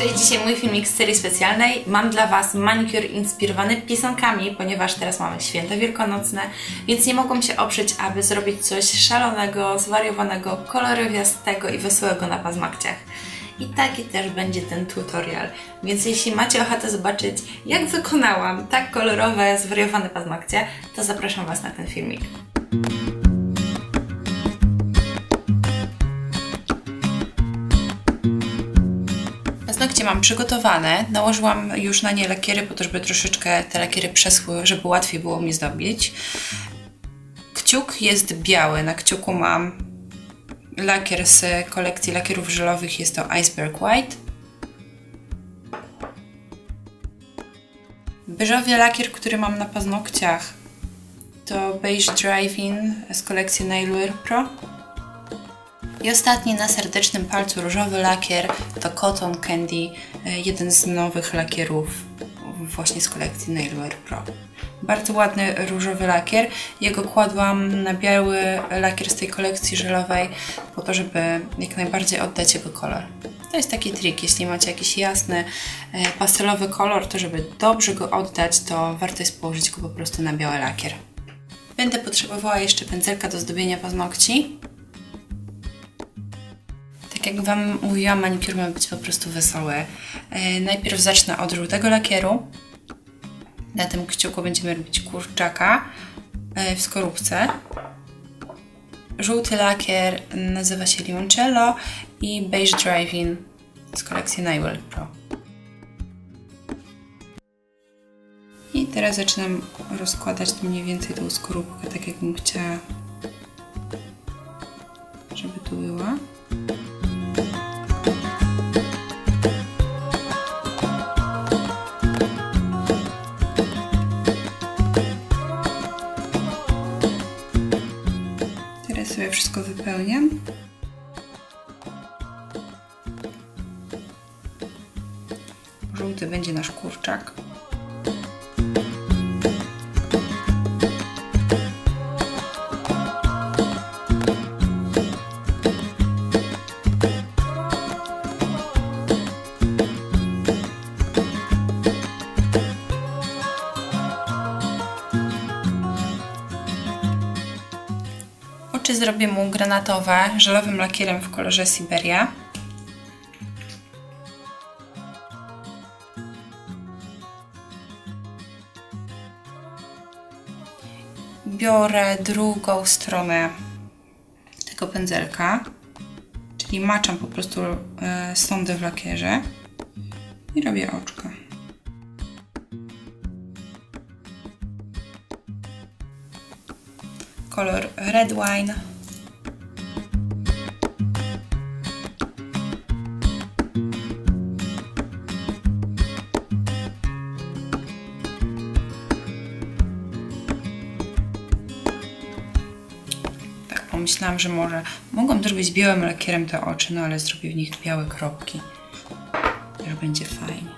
Cześć, dzisiaj mój filmik z serii specjalnej. Mam dla Was manikur inspirowany pisankami, ponieważ teraz mamy święta wielkanocne, więc nie mogłam się oprzeć, aby zrobić coś szalonego, zwariowanego, kolorowiastego i wesołego na paznokciach. I taki też będzie ten tutorial. Więc jeśli macie ochotę zobaczyć, jak wykonałam tak kolorowe, zwariowane paznokcie, to zapraszam Was na ten filmik. Paznokcie mam przygotowane. Nałożyłam już na nie lakiery, po to, żeby troszeczkę te lakiery przeschły, żeby łatwiej było mi zdobić. Kciuk jest biały. Na kciuku mam lakier z kolekcji lakierów żelowych. Jest to Iceberg White. Beżowy lakier, który mam na paznokciach to Beige Drive-In z kolekcji Nailwear Pro. I ostatni na serdecznym palcu różowy lakier to Cotton Candy, jeden z nowych lakierów właśnie z kolekcji Nailwear Pro. Bardzo ładny różowy lakier. Jego kładłam na biały lakier z tej kolekcji żelowej po to, żeby jak najbardziej oddać jego kolor. To jest taki trik, jeśli macie jakiś jasny, pastelowy kolor, to żeby dobrze go oddać, to warto jest położyć go po prostu na biały lakier. Będę potrzebowała jeszcze pędzelka do zdobienia paznokci. Tak jak Wam mówiłam, manikur ma być po prostu wesoły. E, najpierw zacznę od żółtego lakieru. Na tym kciuku będziemy robić kurczaka e, w skorupce. Żółty lakier nazywa się Limoncello i Beige Drive-In z kolekcji Nailwear Pro. I teraz zaczynam rozkładać mniej więcej tą skorupkę, tak jakbym chciała, żeby tu była. Wszystko wypełniam. Żółty będzie nasz kurczak. Granatowe, żelowym lakierem w kolorze Siberia. Biorę drugą stronę tego pędzelka, czyli maczam po prostu e, sądy w lakierze i robię oczka. kolor red wine. Pomyślałam, że może mogłam zrobić białym lakierem te oczy, no ale zrobię w nich białe kropki. Już będzie fajnie.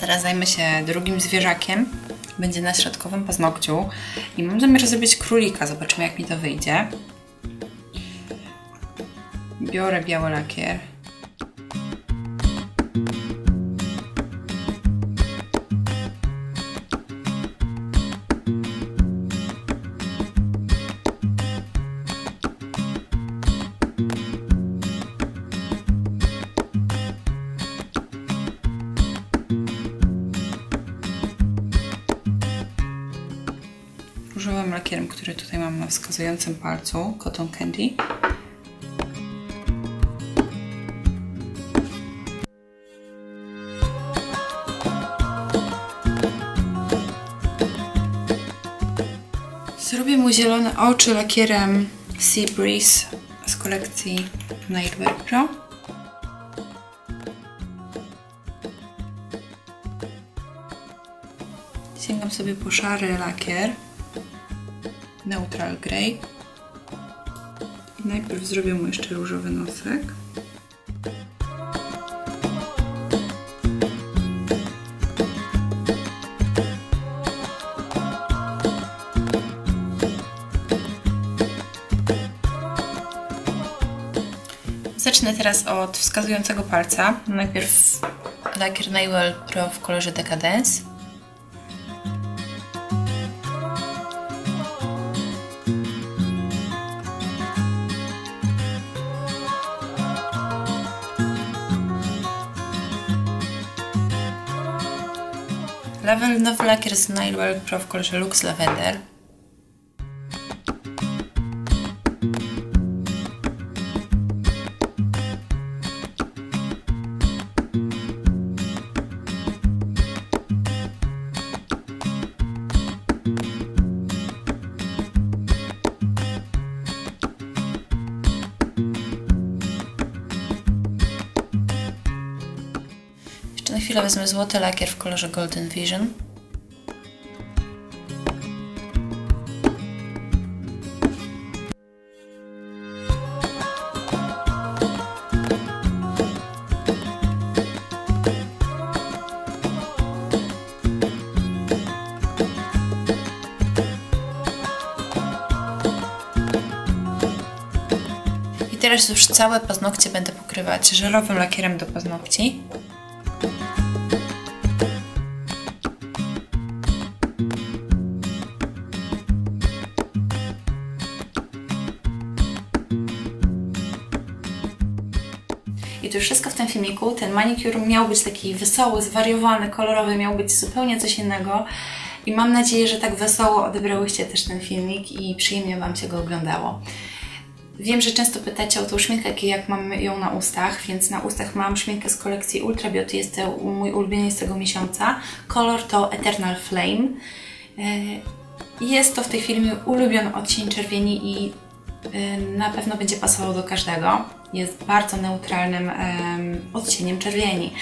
teraz zajmę się drugim zwierzakiem. Będzie na środkowym paznokciu. I mam zamiar zrobić królika. Zobaczymy, jak mi to wyjdzie. Biorę biały lakier. Różowym lakierem, który tutaj mam na wskazującym palcu, Cotton Candy. Zrobię mu zielone oczy lakierem Sea Breeze z kolekcji Nightwear Pro. Sięgam sobie po szary lakier. Neutral Grey. I najpierw zrobię mu jeszcze różowy nosek. Zacznę teraz od wskazującego palca. Najpierw lakier Nail Pro w kolorze Decadence. Lavendowy lakier z Nailwell Pro w Lux Lavender. Na chwilę wezmę złoty lakier w kolorze Golden Vision. Teraz już całe paznokcie będę pokrywać żelowym lakierem do paznokci. I to już wszystko w tym filmiku. Ten manikur miał być taki wesoły, zwariowany, kolorowy, miał być zupełnie coś innego. I mam nadzieję, że tak wesoło odebrałyście też ten filmik i przyjemnie Wam się go oglądało. Wiem, że często pytacie o tą szminkę, jak mam ją na ustach, więc na ustach mam szminkę z kolekcji Ultra Beauty, jest to mój ulubieniec tego miesiąca. Kolor to Eternal Flame. E, jest to w tej chwili ulubiony odcień czerwieni i e, na pewno będzie pasował do każdego jest bardzo neutralnym odcieniem czerwieni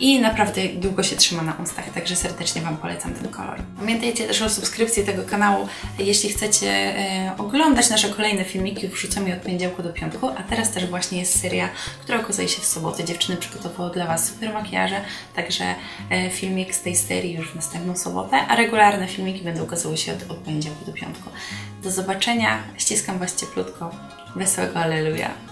i naprawdę długo się trzyma na ustach, także serdecznie Wam polecam ten kolor. Pamiętajcie też o subskrypcji tego kanału, jeśli chcecie oglądać nasze kolejne filmiki, wrzucamy je od poniedziałku do piątku, a teraz też właśnie jest seria, która okazuje się w sobotę. Dziewczyny przygotowały dla Was super makijaże, także e, filmik z tej serii już w następną sobotę, a regularne filmiki będą ukazywały się od, od poniedziałku do piątku. Do zobaczenia, ściskam Was cieplutko, wesołego Aleluja!